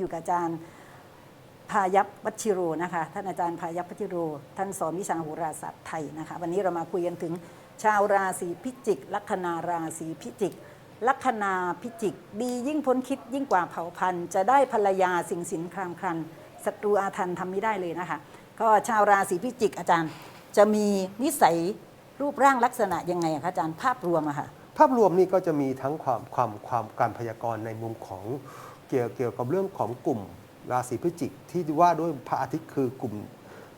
อยู่กับอาจารย์พายัพวัชิโรนะคะท่านอาจารย์พายัพวัชิโร ท่านสอนวิชาโหราศาสตร์ไทยนะคะ วันนี้เรามาคุยกันถึงชาวราศีพิจิก ลัคนาราศีพิจิก ลัคนาพิจิก ดียิ่งพ้นคิดยิ่งกว่าเผ่าพันธุ์ จะได้ภรรยาสิ่งสินครามครันศัตรูอาถรรพ์ทำไม่ได้เลยนะคะ ก็ชาวราศีพิจิกอาจารย์จะมีนิสัยรูปร่างลักษณะยังไงคะอาจารย์ภาพรวมอะค่ะภาพรวมนี่ก็จะมีทั้งความความความการพยากรณ์ในมุมของ เกี่ยวเกี่ยวกับเรื่องของกลุ่มราศีพฤศจิกที่ว่าด้วยพระอาทิตย์คือกลุ่ม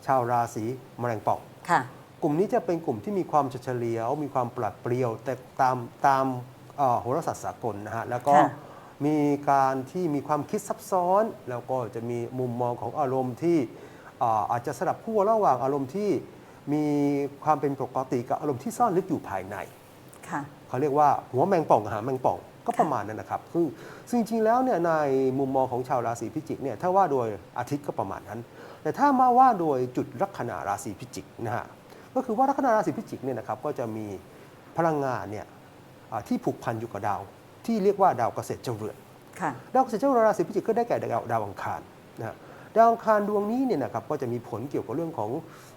ชาวราศีแมลงป่องค่ะ กลุ่มนี้จะเป็นกลุ่มที่มีความเฉลียว มีความปลัดเปรียว แต่ตามตามเอ่อโหราศาสตร์สากลนะฮะแล้วก็ค่ะมีการที่มีความคิดซับซ้อน แล้วก็จะมีมุมมองของอารมณ์ที่เอ่ออาจจะสลับขั้วระหว่างอารมณ์ที่มีความเป็นปกติกับอารมณ์ที่ซ่อนลึกอยู่ภายในค่ะเขาเรียกว่าหัวแมงป่องหางแมงป่อง ก็ค่ะประมาณนั้นนะครับซึ่งซึ่งจริงๆแล้วเนี่ยในมุมมองของชาวราศีพิจิกเนี่ยถ้าว่าโดยอาทิตย์ก็ประมาณนั้น แต่ถ้ามาว่าโดยจุดลัคนาราศีพิจิกนะฮะก็คือว่าลัคนาราศีพิจิกเนี่ยนะครับก็จะมีพลังงานเนี่ยอ่าที่ผูกพันอยู่กับดาว ที่เรียกว่าดาวเกษตรเจ้าเรือนค่ะดาวเกษตรเจ้าราศีพิจิกก็ได้แก่ดาวดาวอังคารนะฮะดาวอังคารดวงนี้เนี่ยนะครับก็จะมีผลเกี่ยวกับเรื่องของ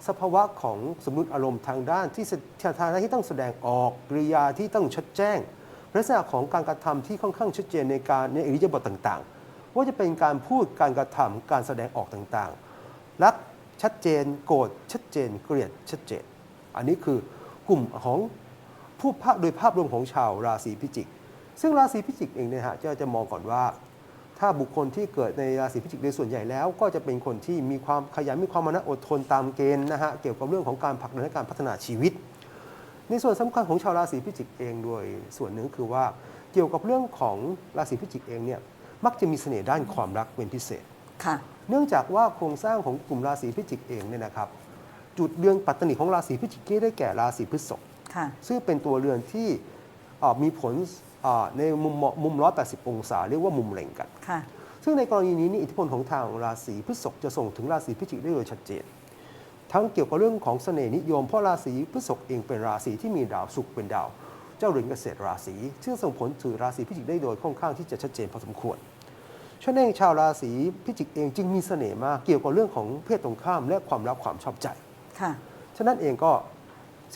สภาวะของสมมติอารมณ์ทางด้านที่แสทางด้านที่ต้องแสดงออกกริยาที่ต้องชัดแจ้ง ลักษณะของการกระทำที่ค่อนข้างชัดเจนในการในอิริยาบถต่างๆ ว่าจะเป็นการพูดการกระทำการแสดงออกต่างๆ รักชัดเจนโกรธชัดเจนเกลียดชัดเจน อันนี้คือกลุ่มของผู้ภาพโดยภาพรวมของชาวราศีพิจิก ซึ่งราศีพิจิกเองเนี่ยฮะจะจะมองก่อนว่า ถ้าบุคคลที่เกิดในราศีพิจิกโดยส่วนใหญ่แล้ว ก็จะเป็นคนที่มีความขยันมีความมานะอดทนตามเกณฑ์นะฮะเกี่ยวกับเรื่องของการผลักดันและการพัฒนาชีวิต ในส่วนสำคัญของชาวราศีพิจิกเองโดยส่วนหนึ่งคือว่าเกี่ยวกับเรื่องของราศีพิจิกเองเนี่ยมักจะมีเสน่ห์ด้านความรักเป็นพิเศษค่ะเนื่องจากว่าโครงสร้างของกลุ่มราศีพิจิกเองเนี่ยนะครับ จุดเรือนปัตตนิของราศีพิจิกได้แก่ราศีพฤษภค่ะซึ่งเป็นตัวเรือนที่เอ่อมีผลเอ่อในมุมมองมุม 180 องศา เรียกว่ามุมเล็งกันค่ะซึ่งในกรณีนี้นี่อิทธิพลของทางราศีพฤษภจะส่งถึงราศีพิจิกได้โดยชัดเจน ทั้งเกี่ยวกับเรื่องของเสน่ห์นิยม เพราะราศีพฤษภเองเป็นราศีที่มีดาวศุกร์เป็นดาว เจ้าเรือนเกษตรราศีซึ่งส่งผลถึงราศีพิจิกได้โดยค่อนข้างที่จะชัดเจนพอสมควรฉะนั้นเองชาวราศีพิจิกเองจึงมีเสน่ห์มากเกี่ยวกับเรื่องของเพศตรงข้ามและความรักความชอบใจค่ะฉะนั้นเองก็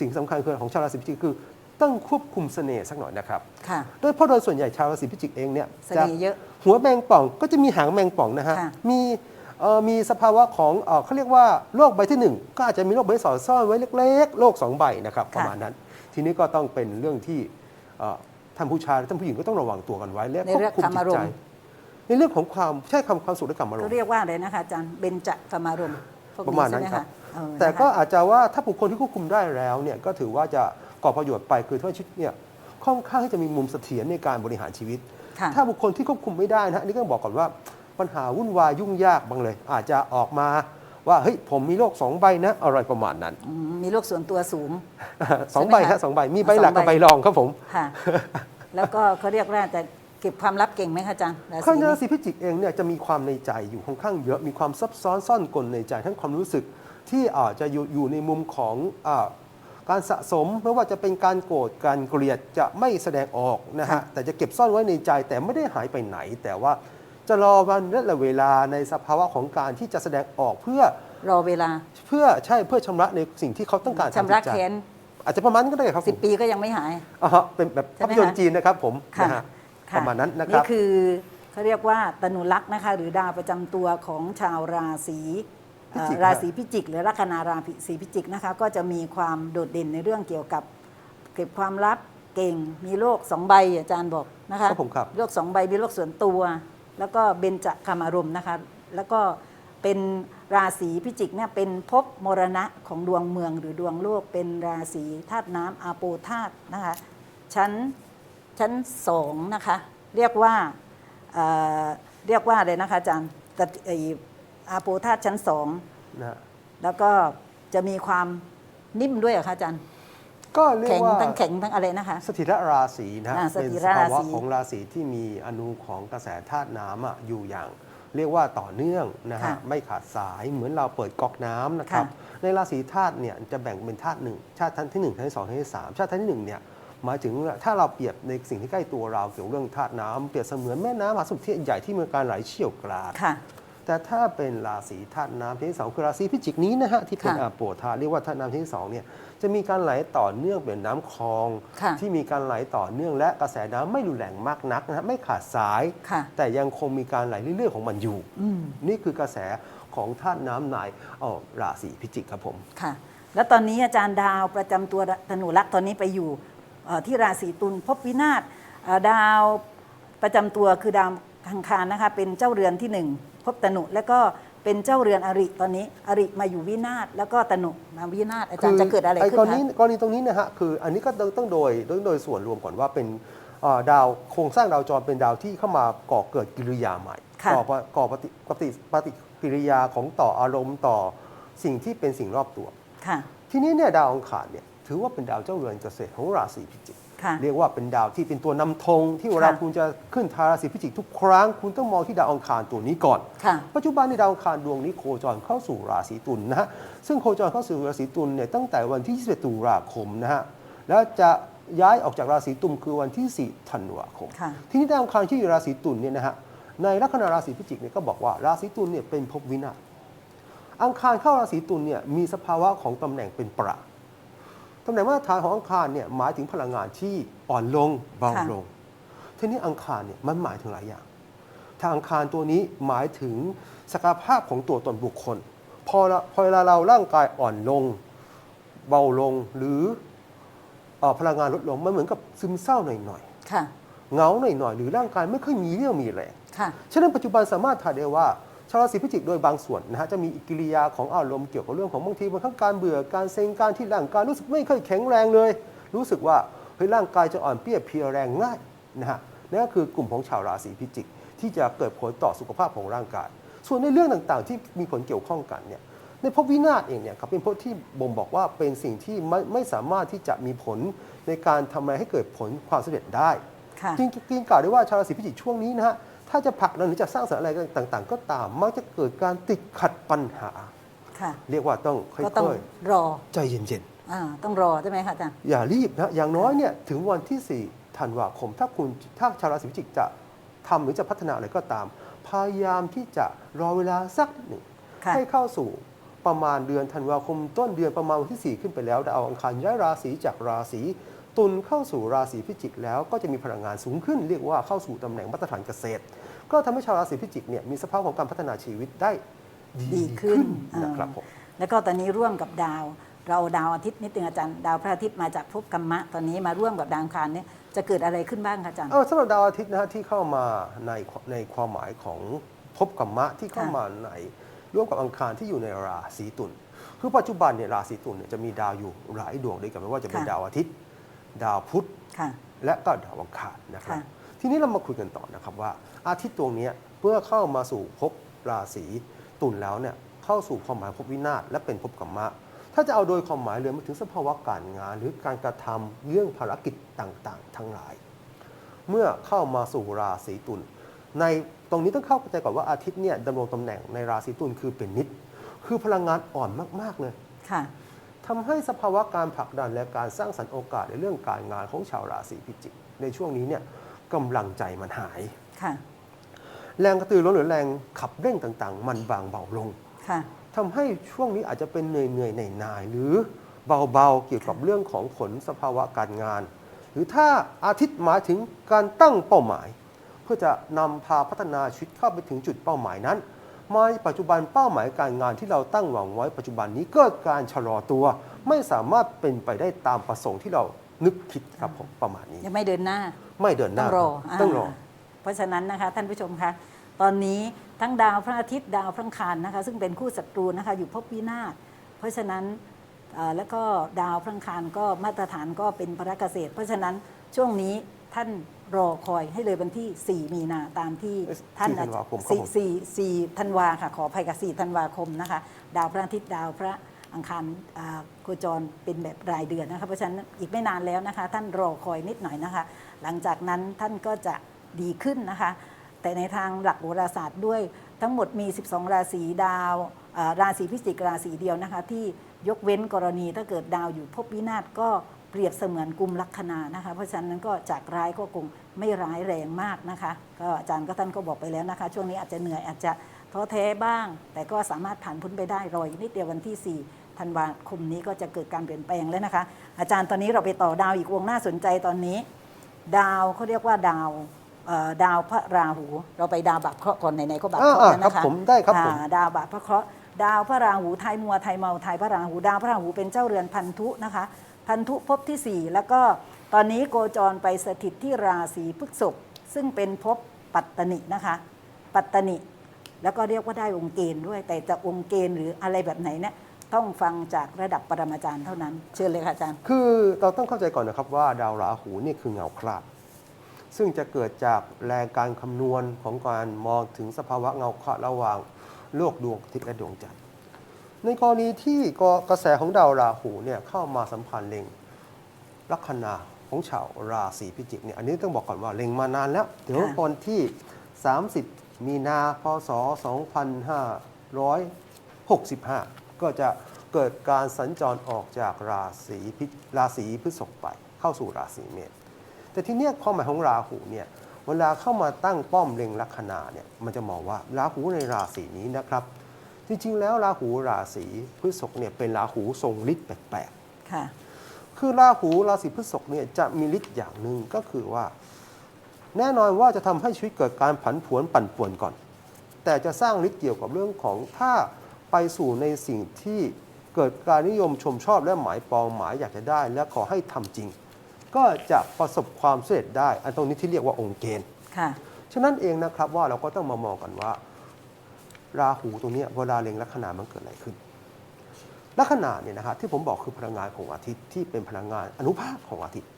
สิ่งสำคัญคือของชาวราศีพิจิกคือต้องควบคุมเสน่ห์สักหน่อยนะครับค่ะโดยเพราะโดยส่วนใหญ่ชาวราศีพิจิกเองเนี่ยเสน่ห์เยอะหัวแมงป่องก็จะมีหางแมงป่องนะฮะค่ะมีเอ่อ มีสภาวะของเอ่อเขาเรียกว่าโรคใบที่หนึ่งก็อาจจะมีโรคใบที่สองซ่อนไว้เล็กๆโรคสองใบนะครับประมาณนั้น ทีนี้ก็ต้องเป็นเรื่องที่เอ่อท่านผู้ชายและท่านผู้หญิงก็ต้องระวังตัวกันไว้ และในควเรื่บองคุมกรรมจิตอารมณ์ใจในเรื่องของความใช่คำความสุขและกรรมอารมก็ณ์เรียกว่าอะไรนะคะอาจารย์เบญจกรรมารมณ์พวกประมาณนั้นใช่ไหครับเออแต่นะคะก็อาจจะว่าถ้าบุคคลที่ควบคุมได้แล้วเนี่ยก็ถือว่าจะก่อประโยชน์ไปคือถ้าชีวิตเนี่ยค่อนข้างที่จะมีมุมเสถียรในการบริหารชีวิตค่ะถ้าบุคคลที่ควบคุมไม่ได้นะอันนี้ก็ต้องบอกก่อนว่า ปัญหาวุ่นวายยุ่งยากบางเลย อาจจะออกมาว่าเฮ้ยผมมีโรคสองใบนะอะไรประมาณนั้น อืมมีโรคส่วนตัวสูง สองใบใช่ไหมคะฮะสองใบมีใบหลักสองใบกับใบรองครับผม ค่ะ แล้วก็เขาเรียกว่าแต่เก็บความลับเก่งไหมคะอาจารย์ราข้าศีงรานี้ศีพิจิกเองเนี่ยจะมีความในใจอยู่ค่อนข้างเยอะมีความซับซ้อนซ่อนกลในใจทั้งความรู้สึกที่อาจจะอยู่อยู่ในมุมของอาการสะสมไม่ว่าจะเป็นการโกรธการเกลียดจะไม่แสดงออกนะฮะแต่จะเก็บซ่อนไว้ในใจแต่ไม่ได้หายไปไหน แต่ว่า จะรอวันและเวลาในสภาวะของการที่จะแสดงออกเพื่อรอเวลา เพื่อใช่เพื่อชำระในสิ่งที่เขาต้องการทางชำระจิตใจแค้นอาจจะประมาณนั้นก็ได้ครับผสิบมปีก็ยังไม่หายอ่าฮะเป็นแบบใช่ภาไหมพยนตร์คะจีนนะครับผมค่ะนะฮะค่ประมาณนั้นนะครับนี่คือเขาเรียกว่าตนุลักษณ์นะคะหรือดาวประจำตัวของชาวราศีเอ่อพิจิกราศีพิจิก หรือลัคนาราศีพิจิกนะคะก็จะมีความโดดเด่นในเรื่องเกี่ยวกับ เก็บความลับเก่งมีโรคสองใบอาจารย์บอกนะคะครับผมครับโรคสองใบมีโรคส่วนตัว แล้วก็เบญจกรรมอารมณ์นะคะ แล้วก็เป็นราศีพิจิกเนี่ยเป็นภพมรณะของดวงเมืองหรือดวงโลก เป็นราศีธาตุน้ำอาโปธาตุนะคะชั้นชั้นสองนะคะเรียกว่าเอ่อเรียกว่าอะไรนะคะอาจารย์ตะไออาโปธาตุชั้นสองนะฮะแล้วก็จะมีความนิ่มด้วยเหรอคะอาจารย์ ก็เรียกแข็งว่าทั้งแข็งทั้งอะไรนะคะ สถิรราศีนะอ่าเป็นสถิสรราศี ภาวะของราศีที่มีอนูของกระแสธาตุน้ำอะอยู่อย่าง เรียกว่าต่อเนื่องนะฮะค่ะไม่ขาดสายเหมือนเราเปิดก๊อกน้ำนะครับค่ะในราศีธาตุเนี่ยจะแบ่งเป็นธาตุหนึ่งชาติท่านที่หนึ่งท่านที่สองท่านที่สามชาติท่านที่หนึ่งเนี่ยหมายถึงถ้าเราเปรียบในสิ่งที่ใกล้ตัวเราเกี่ยวกับเรื่องธาตุน้ำเปรียบเสมือนแม่น้ำมหาสมุทรที่ใหญ่ที่มีการไหลเชี่ยวกราก ค่ะ แต่ถ้าเป็นราศีธาตุน้ำชนิดที่สองคือราศีพิจิกนี้นะฮะที่เป็นค่ะอาโปธาตุเรียกว่าธาตุน้ำชนิดที่สองเนี่ยจะมีการไหลต่อเนื่องเป็นน้ำคลอง ค่ะที่มีการไหลต่อเนื่องและกระแสน้ำไม่รุนแรงมากนักนะฮะไม่ขาดสาย ค่ะ แต่ยังคงมีการไหลเรื่อยๆของมันอยู่อืมนี่คือกระแสของธาตุน้ำในเอ่อราศีพิจิกครับผม ค่ะ แล้วตอนนี้อาจารย์ดาวประจำตัวธนูลักษณ์ตอนนี้ไปอยู่เอ่อที่ราศีตุลพบวินาศเอ่อดาวประจำตัวคือดาว อังคารนะคะเป็นเจ้าเรือนที่หนึ่งพบตนุ แล้วก็เป็นเจ้าเรือนอริตอนนี้ อริมาอยู่วินาศแล้วก็ตนุมาวินาศอาจารย์จะเกิดอะไรขึ้นกรณีคะกรณีตรงนี้นะฮะคืออันนี้ก็ต้องต้องโดยต้องโดยส่วนรวมก่อนว่าเป็นเอ่อดาวโครงสร้างดาวจรเป็นดาวที่เข้ามาก่อเกิดกิริยาใหม่ค่ะก่อปะก่อปฏิปฏิปฏิกิริยาของต่ออารมณ์ต่อสิ่งที่เป็นสิ่งรอบตัวค่ะทีนี้เนี่ยดาวอังคารเนี่ยถือว่าเป็นดาวเจ้าเรือนเกษตรของราศีพิจิก ค่ะเรียกว่าเป็นดาวที่เป็นตัวนำธงที่เวลาค่ะคุณจะขึ้นทาราศีพิจิกทุกครั้ง คุณต้องมองที่ดาวอังคารตัวนี้ก่อน ค่ะ ปัจจุบันในดาวอังคารดวงนี้โคจรเข้าสู่ราศีตุลนะฮะซึ่งโคจรเข้าสู่ราศีตุลเนี่ยตั้งแต่วันที่ 21 ตุลาคมนะฮะแล้วจะย้ายออกจากราศีตุลคือวันที่ 4 ธันวาคม ค่ะ ทีนี้ดาวอังคารที่อยู่ราศีตุลเนี่ยนะฮะในลัคนาราศีพิจิกเนี่ยก็บอกว่าราศีตุลเนี่ยเป็นภพวินาศอังคารเข้าราศีตุลเนี่ยมีสภาวะของตำแหน่งเป็นประ ตำแหน่งมาตรฐานของอังคารเนี่ยหมายถึงพลังงานที่อ่อนลงเบาค่ะลง ทีนี้อังคารเนี่ยมันหมายถึงหลายอย่างทางอังคารตัวนี้หมายถึงศักยภาพของตัวตนบุคคล พอละพอเวลาเราร่างกายอ่อนลง เบาลงหรือเอ่อพลังงานลดลงมันเหมือนกับซึมเศร้าหน่อยค่ะๆเหงาหน่อยๆหรือร่างกายไม่ค่อยมีเรี่ยวมีแรงค่ะฉะนั้นปัจจุบันสามารถถ่ายได้ว่า ชาวราศีพิจิกโดยบางส่วนนะฮะจะมีกิริยาของอารมณ์เกี่ยวกับเรื่องของบางทีบางครั้งการเบื่อการเซ็งการที่ร่างกายรู้สึกไม่ค่อยแข็งแรงเลย รู้สึกว่าเฮ้ยร่างกายจะอ่อนเปรี้ยเพลียแรงง่ายนะฮะนั่นก็คือกลุ่มของชาวราศีพิจิก ที่จะเกิดผลต่อสุขภาพของร่างกาย ส่วนในเรื่องต่างๆ ที่มีผลเกี่ยวข้องกันเนี่ยในภพวินาศเองเนี่ยครับเป็นภพที่บ่งบอกว่าเป็นสิ่งที่ไม่ไม่สามารถที่จะมีผลในการทำอะไรให้เกิดผลความสำเร็จได้ค่ะจริงจริงกล่าวได้ว่าชาวราศีพิจิกช่วงนี้นะฮะ ถ้าจะผลักดันหรือจะสร้างสรรค์อะไรต่าง ๆ ก็ตามมักจะเกิดการติดขัดปัญหา ค่ะเรียกว่าต้องค่ก็ต้องอยรอๆ ใจเย็นอ่าต้องรอใช่ไหมคะอาจารย์ ๆ อย่ารีบนะ อย่างน้อยเนี่ยถึงวันที่ 4 ธันวาคม ถ้าคุณถ้าชาวราศีพิจิกจะทำหรือจะพัฒนาอะไรก็ตาม พยายามที่จะรอเวลาสักนิดหนึ่ง ค่ะ ให้เข้าสู่ประมาณเดือนธันวาคมต้นเดือนประมาณวันที่ 4 ขึ้นไปแล้วดาวอังคารย้ายราศีจากราศี ตุลเข้าสู่ราศีพิจิกแล้วก็จะมีพลังงานสูงขึ้น เรียกว่าเข้าสู่ตำแหน่งมาตรฐานเกษตร ก็ทำให้ชาวราศีพิจิกเนี่ยมีสภาพของการพัฒนาชีวิตได้ดีดีขึ้นนะครับอ่าผมแล้วก็ตอนนี้ร่วมกับดาว เราดาวอาทิตย์นิดนึงอาจารย์ดาวพระอาทิตย์มาจากภพกรรมะ ตอนนี้มาร่วมกับดาวอังคารเนี่ยจะเกิดอะไรขึ้นบ้างคะอาจารย์เออสำหรับดาวอาทิตย์นะฮะที่เข้ามาในในความหมายของภพกรรมะที่เข้าค่ะมาในร่วมกับอังคารที่อยู่ในราศีตุลคือปัจจุบันเนี่ยราศีตุลเนี่ยจะมีดาวอยู่หลายดวงด้วยกันไม่ว่าจะเป็นค่ะดาวอาทิตย์ ดาวพุธค่ะ และก็ดาวอังคารนะครับ ค่ะ ทีนี้เรามาคุยกันต่อนะครับว่า อาทิตย์ดวงเนี้ยเมื่อเข้ามาสู่ภพราศีตุลแล้วเนี่ยเข้าสู่ความหมายภพวินาศและเป็นภพกรรมะ ถ้าจะเอาโดยความหมายเลยมาถึงสภาวะการงาน หรือการกระทำเรื่องภารกิจต่างๆ ทั้งหลาย เมื่อเข้ามาสู่ราศีตุลในตรงนี้ต้องเข้าใจก่อนว่าอาทิตย์เนี่ยดำรงตำแหน่งในราศีตุลคือเป็นนิด คือพลังงานอ่อนมากๆเลย ค่ะ ทำให้สภาวะการผลักดันและการสร้างสรรค์โอกาสในเรื่องการงานของชาวราศีพิจิก ในช่วงนี้เนี่ยกำลังใจมันหายค่ะแรงกระตือรือร้นหรือแรงขับเร่งต่างๆ มันบางเบาลงค่ะทำให้ช่วงนี้อาจจะเป็นเหนื่อยเหนื่อยๆหน่ายๆหรือเบาๆเกี่ยวกับเรื่องของผลสภาวะการงาน หรือถ้าอาทิตย์หมายถึงการตั้งเป้าหมาย เพื่อจะนำพาพัฒนาชีวิตเข้าไปถึงจุดเป้าหมายนั้น มาปัจจุบันเป้าหมายการงานที่เราตั้งหวังไว้ปัจจุบันนี้เกิดการชะลอตัว ไม่สามารถเป็นไปได้ตามประสงค์ที่เรานึกคิดครับผมประมาณนี้ยังไม่เดินหน้า ไม่เดินหต้อน้างรอต้องรอาเพราะฉะนั้นนะคะท่านผู้ชมคะตอนนี้ทั้งดาวพระอาทิตย์ดาวพระอังคารนะคะ ซึ่งเป็นคู่ศัตรูนะคะอยู่ภพวินาศเพราะฉะนั้นเอ่อแล้วก็ดาวพระอังคารก็มาตรฐานก็เป็นพระเกษตร เพราะฉะนั้นช่วงนี้ท่าน รอคอยให้เลยวันที่ 4 มีนาตามที่ท่าน4ธันวาคมครับสี่ผม สี่สี่ธันวาค่ะขออภัยกับ4ธันวาคมนะคะ ดาวพระอาทิตย์ดาวพระอังคารอ่าโคจรเป็นแบบรายเดือนนะคะเพราะฉะนั้นอีกไม่นานแล้วนะคะ ท่านรอคอยนิดหน่อยนะคะ หลังจากนั้นท่านก็จะดีขึ้นนะคะ แต่ในทางหลักโหราศาสตร์ด้วยทั้งหมดมี 12 ราศีดาวอ่าราศีพิจิกราศีเดียวนะคะ ที่ยกเว้นกรณีถ้าเกิดดาวอยู่ภพวินาศก็ เปรียบเสมือนกลุ่มลัคนานะคะ เพราะฉะนั้นก็จากร้ายก็คงไม่ร้ายแรงมากนะคะ ก็อาจารย์ก็ท่านก็บอกไปแล้วนะคะ ช่วงนี้อาจจะเหนื่อยอาจจะท้อแท้บ้าง แต่ก็สามารถผ่านพ้นไปได้รออีกนิดเดียววันที่ 4 ธันวาคมนี้ก็จะเกิดการเปลี่ยนแปลงแล้วนะคะ อาจารย์ตอนนี้เราไปต่อดาวอีกวงน่าสนใจตอนนี้ ดาวเขาเรียกว่าดาวเอ่อดาวพระราหู เราไปดาวบัพเคราะห์ก่อนไหนๆก็บัพเคราะห์อ่าแล้วนะคะครับผมได้ครับผมอ่าดาวบัพพระเคราะห์ดาวพระราหูไทยมัวไทยเมาไทยพระราหูดาวพระราหูเป็นเจ้าเรือนพันธุนะคะ พันธุภพที่ 4 แล้วก็ตอนนี้โกจรไปสถิตที่ราศีพฤษภซึ่งเป็นภพปัตตนินะคะ ปัตตนิแล้วก็เรียกว่าได้องค์เกณฑ์ด้วย แต่จะองค์เกณฑ์หรืออะไรแบบไหนเนี่ยต้องฟังจากระดับปรมาจารย์เท่านั้น เชิญเลยค่ะอาจารย์ คือเราต้องเข้าใจก่อนนะครับว่าดาวราหูนี่คือเงาคราบซึ่งจะเกิดจากแรงการคำนวณของการมองถึงสภาวะเงาคราบระหว่างโลกดวงอาทิตย์และดวงจันทร์ ในกรณีที่กระแสของดาวราหูเนี่ยเข้ามาสัมพันธ์เล็งลัคนาของชาวราศีพิจิกเนี่ยอันนี้ต้องบอกก่อนว่าเล็งมานานแล้วเดี๋ยวค่ะวันที่ 30 มีนาพศ 2565 ก็จะเกิดการสัญจรออกจากราศีพิราศีพฤษภไป เข้าสู่ราศีเมษแต่ทีเนี้ยความหมายของราหูเนี่ยเวลาเข้ามาตั้งป้อมเล็งลัคนาเนี่ยมันจะมองว่าราหูในราศีนี้นะครับ จริง ๆ แล้วราหูราศีพฤษภเนี่ยเป็นราหูทรงฤทธิ์แปลกค่ะ ๆคือราหูราศีพฤษภเนี่ยจะมีฤทธิ์อย่างหนึ่งก็คือว่า แน่นอนว่าจะทำให้ชีวิตเกิดการผันผวนปั่นป่วนก่อน แต่จะสร้างฤทธิ์เกี่ยวกับเรื่องของถ้าไปสู่ในสิ่งที่เกิดการนิยมชมชอบและหมายปองหมายอยากจะได้ และขอให้ทำจริง ก็จะประสบความสำเร็จได้ อันตรงนี้ที่เรียกว่าองค์เกณฑ์ ค่ะ ฉะนั้นเองนะครับว่าเราก็ต้องมามองกันว่า ราหูตรงเนี้ยเวลาเล็งลัคนามันเกิดอะไรขึ้น ลัคนาเนี่ยนะครับที่ผมบอกคือพลังงานของอาทิตย์ที่เป็นพลังงานอนุภาคของอาทิตย์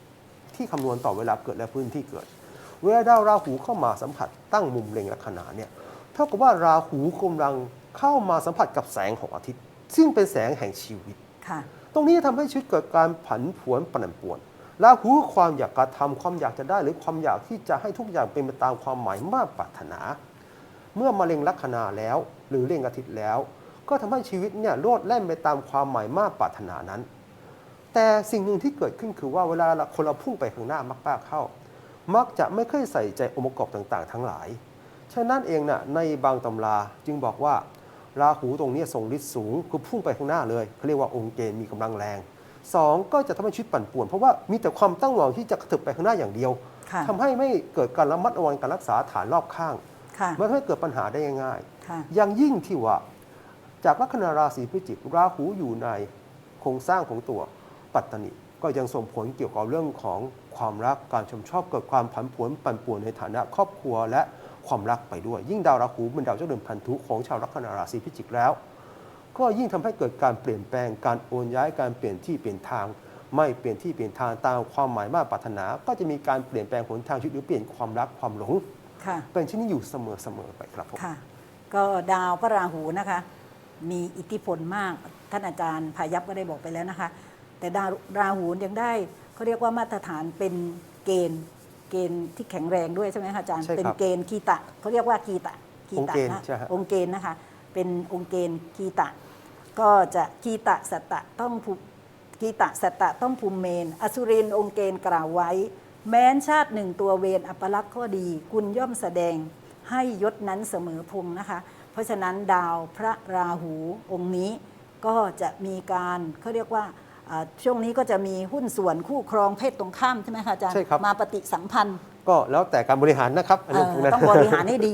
ที่คำนวณต่อเวลาเกิดและพื้นที่เกิด เวลาดาวราหูเข้ามาสัมผัสตั้งมุมเล็งลัคนาเนี่ยเท่ากับว่าราหูกำลังเข้ามาสัมผัสกับแสงของอาทิตย์ ซึ่งเป็นแสงแห่งชีวิตค่ะตรงนี้ทำให้ชีวิตเกิดการผันผวนปั่นป่วนราหูคือความอยากกระทำความอยากจะได้หรือความอยากที่จะให้ทุกอย่างเป็นไปตามความหมายมากปรารถนา เมื่อมาเล็งลัคนาแล้ว หรือเล็งอาทิตย์แล้ว ก็ทำให้ชีวิตเนี่ยโลดแล่นไปตามความหมายมากปรารถนานั้น แต่สิ่งหนึ่งที่เกิดขึ้นคือว่าเวลาคนเราพุ่งไปข้างหน้ามากๆเข้า มักจะไม่ค่อยใส่ใจองค์ประกอบต่างๆ ทั้งหลาย ฉะนั้นเองนะในบางตำราจึงบอกว่าราหูตรงนี้ทรงฤทธิ์สูงคือพุ่งไปข้างหน้าเลยเขาเรียกว่าองค์เกณฑ์มีกำลังแรงสองก็จะทำให้ชีวิตปั่นป่วน เพราะว่ามีแต่ความตั้งหวังที่จะกระเถิบไปข้างหน้าอย่างเดียวค่ะทำให้ไม่เกิดการระมัดระวังการรักษาฐานรอบข้าง ค่ะ มันทำให้เกิดปัญหาได้ง่ายค่ะ ๆอย่างยิ่งที่ว่า จากลัคนาราศีพิจิกราหูอยู่ในโครงสร้างของตัวปัตตนิก็ยังส่งผลเกี่ยวกับเรื่องของความรักการชมชอบเกิดความผันผวนปั่นป่วนในฐานะครอบครัวและความรักไปด้วย ยิ่งดาวราหูเป็นดาวเจ้าเดินพันธุของชาวลัคนาราศีพิจิกแล้ว ก็ยิ่งทำให้เกิดการเปลี่ยนแปลงการโอนย้ายการเปลี่ยนที่เปลี่ยนทาง ไม่เปลี่ยนที่เปลี่ยนทางตามความหมายมาตรปรารถนา ก็จะมีการเปลี่ยนแปลงหนทางชีวิตหรือเปลี่ยนความรักความหลง ค่ะ เป็นเช่นนี้อยู่เสมอๆไปครับผม ค่ะ ก็ดาวพระราหูนะคะ มีอิทธิพลมาก ท่านอาจารย์พายัพก็ได้บอกไปแล้วนะคะ แต่ดาวราหูยังได้เขาเรียกว่ามาตรฐานเป็นเกณฑ์ เกณฑ์ที่แข็งแรงด้วยใช่ไหมคะอาจารย์ ใช่ครับเป็นเกณฑ์คีตะเขาเรียกว่ากีตะกีองค์ตะเกณฑ์นะใช่ฮะ องค์เกณฑ์นะคะ เป็นองค์เกณฑ์กีตะ ก็จะกีตะสัตตะต้องภูกีตะสัตตะต้องภูมิเมน อสุรินทร์องค์เกณฑ์กล่าวไว้ แม้นชาติหนึ่งตัวเวรอัปลักษณ์ข้อดีกุณย่อมแสดงให้ยศนั้นเสมอพงษ์นะคะ เพราะฉะนั้นดาวพระราหูองค์นี้ก็จะมีการเขาเรียกว่าอ่าช่วงนี้ก็จะมีหุ้นส่วนคู่ครองเพศตรงข้ามใช่ไหมคะอาจารย์ใช่ครับมาปฏิสัมพันธ์ก็แล้วแต่การบริหารนะครับอันเอ่นี้อพวกนั้นต้องบริหารให้ดี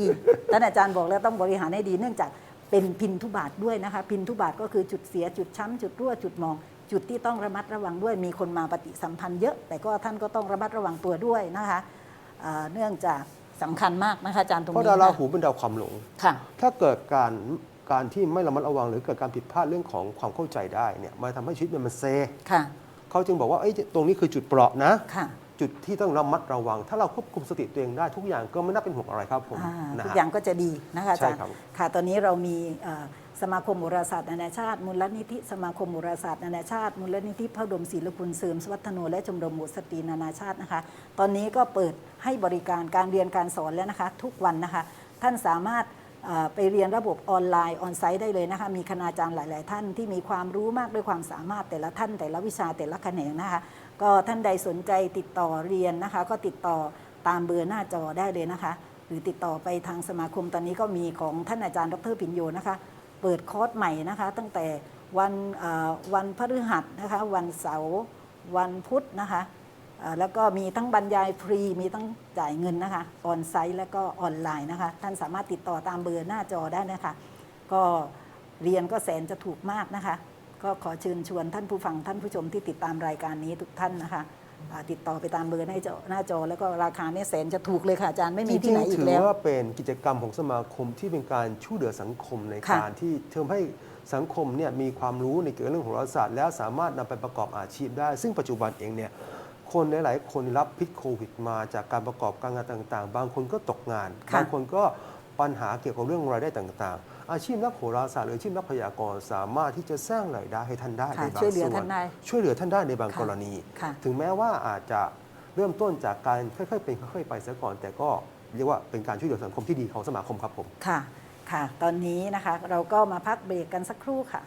ท่านอาจารย์บอกแล้วต้องบริหารให้ดี เนื่องจากเป็นพินทุบาทด้วยนะคะ พินทุบาทก็คือจุดเสียจุดช้ำจุดรั่วจุดมอง จุดที่ต้องระมัดระวังด้วยมีคนมาปฏิสัมพันธ์เยอะ แต่ก็ท่านก็ต้องระมัดระวังตัวด้วยนะคะเอ่อเนื่องจากสำคัญมากนะคะอาจารย์ตรงเพราะนี้ดาวรานะหูเป็นดาวความหลงค่ะถ้าเกิดการการที่ไม่ระมัดระวังหรือเกิดการผิดพลาดเรื่องของความเข้าใจได้เนี่ยมันทำให้ชีวิตเนี่ยมันเซค่ะเขาจึงบอกว่าเอ้ยตรงนี้คือจุดเปราะนะค่ะ จุดที่ต้องระมัดระวัง ถ้าเราควบคุมสติตัวเองได้ทุกอย่างก็ไม่น่าเป็นห่วงอะไรครับผมอ่านะทุกฮะ อย่างก็จะดีนะคะอาจารย์ใช่ครับ ค่ะตอนนี้เรามีเอ่อสมาคมโหราศาสตร์นานาชาติ มูลนิธิสมาคมโหราศาสตร์นานาชาติ มูลนิธิพระอุดมศิลคุณเสริมสวัฒโนและชมรมหมูสตรีนานาชาตินะคะ ตอนนี้ก็เปิดให้บริการการเรียนการสอนแล้วนะคะ ทุกวันนะคะ ท่านสามารถเอ่อไปเรียนระบบออนไลน์ออนไซต์ได้เลยนะคะ มีคณาจารย์หลาย ๆ ท่านที่มีความรู้มากด้วยความสามารถแต่ละท่านแต่ละวิชาแต่ละแขนงนะคะ ก็ท่านใดสนใจติดต่อเรียนนะคะ ก็ติดต่อตามเบอร์หน้าจอได้เลยนะคะ หรือติดต่อไปทางสมาคมตอนนี้ก็มีของท่านอาจารย์ดรพิญโยนะคะ เปิดคอร์สใหม่นะคะ ตั้งแต่วันวันพฤหัสนะคะ วันเสาร์วันพุธนะคะแล้วก็มีทั้งบรรยายฟรีมีทั้งจ่ายเงินนะคะออนไซต์แล้วก็ออนไลน์นะคะ ท่านสามารถติดต่อตามเบอร์หน้าจอได้นะคะ ก็เรียนก็แสนจะถูกมากนะคะ ก็ขอเชิญชวนท่านผู้ฟังท่านผู้ชมที่ติดตามรายการนี้ทุกท่านนะคะอ่าติดต่อไปตามเบอร์หน้าจอหน้าจอ แล้วก็ราคาเนี่ยแสนจะถูกเลยค่ะอาจารย์ไม่มีที่ไหนจริงๆอีถืกอแล้วว่าเป็นกิจกรรมของสมาคมที่เป็นการช่วยเหลือสังคมในค่ะการที่ทำให้สังคมเนี่ยมีความรู้ในเกี่ยวกับเรื่องของโหราศาสตร์แล้วสามารถนำไปประกอบอาชีพได้ ซึ่งปัจจุบันเองเนี่ยคนหลาย ๆ คนรับพิษโควิดมาจากการประกอบการงานต่าง ๆ บางคนก็ตกงานค่ะบางคนก็ ปัญหาเกี่ยวกับเรื่องรายได้ต่างๆ อาชีพนักโหราศาสตร์หรืออาชีพนักพยากรณ์สามารถที่จะสร้างรายได้ให้ท่านได้ค่ะในบางช่วยเหลือส่วท่านได้ช่วยเหลือท่านได้ในบางค่ะกรณี ค่ะ ถึงแม้ว่าอาจจะเริ่มต้นจากการค่อยๆเป็นค่อยๆไปซะก่อน แต่ก็เรียกว่าเป็นการช่วยเหลือสังคมที่ดีของสมาคมครับผม ค่ะ ค่ะ ตอนนี้นะคะเราก็มาพักเบรกกันสักครู่ค่ะ